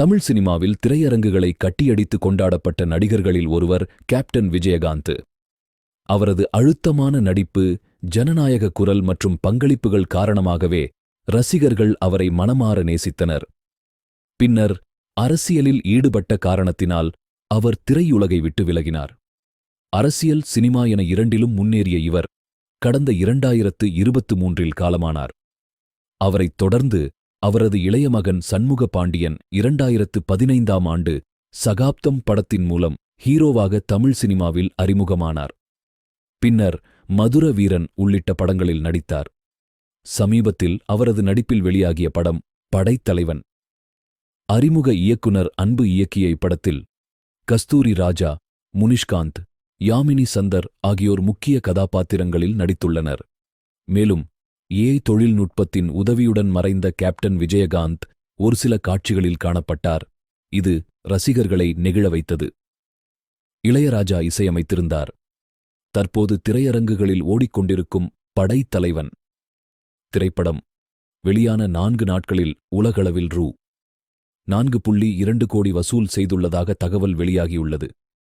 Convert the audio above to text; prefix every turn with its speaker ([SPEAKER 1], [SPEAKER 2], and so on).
[SPEAKER 1] தமிழ் சினிமாவில் திரையரங்குகளை கட்டியடித்து கொண்டாடப்பட்ட நடிகர்களில் ஒருவர் கேப்டன் விஜயகாந்த். அவரது அழுத்தமான நடிப்பு ஜனநாயக குரல் மற்றும் பங்களிப்புகள் காரணமாகவே ரசிகர்கள் அவரை மனமாற நேசித்தனர். பின்னர் அரசியலில் ஈடுபட்ட காரணத்தினால் அவர் திரையுலகை விட்டு விலகினார். அரசியல் சினிமா என இரண்டிலும் முன்னேறிய இவர் கடந்த இரண்டாயிரத்து இருபத்து மூன்றில் காலமானார். அவரைத் தொடர்ந்து அவரது இளைய மகன் சண்முக பாண்டியன் இரண்டாயிரத்து பதினைந்தாம் ஆண்டு சகாப்தம் படத்தின் மூலம் ஹீரோவாக தமிழ் சினிமாவில் அறிமுகமானார். பின்னர் மதுர வீரன் உள்ளிட்ட படங்களில் நடித்தார். சமீபத்தில் அவரது நடிப்பில் வெளியாகிய படம் படைத்தலைவன் அறிமுக இயக்குனர் அன்பு இயக்கிய இப்படத்தில் கஸ்தூரி ராஜா முனிஷ்காந்த் யாமினி சந்தர் ஆகியோர் முக்கிய கதாபாத்திரங்களில் நடித்துள்ளனர். மேலும் ஏஐ தொழில்நுட்பத்தின் உதவியுடன் மறைந்த கேப்டன் விஜயகாந்த் ஒரு சில காட்சிகளில் காணப்பட்டார். இது ரசிகர்களை நெகிழ வைத்தது. இளையராஜா இசையமைத்திருந்தார். தற்போது திரையரங்குகளில் ஓடிக்கொண்டிருக்கும் படைத்தலைவன். திரைப்படம். வெளியான நான்கு நாட்களில் உலகளவில் ரூ. நான்கு புள்ளி இரண்டு கோடி வசூல் செய்துள்ளதாக தகவல் வெளியாகியுள்ளது.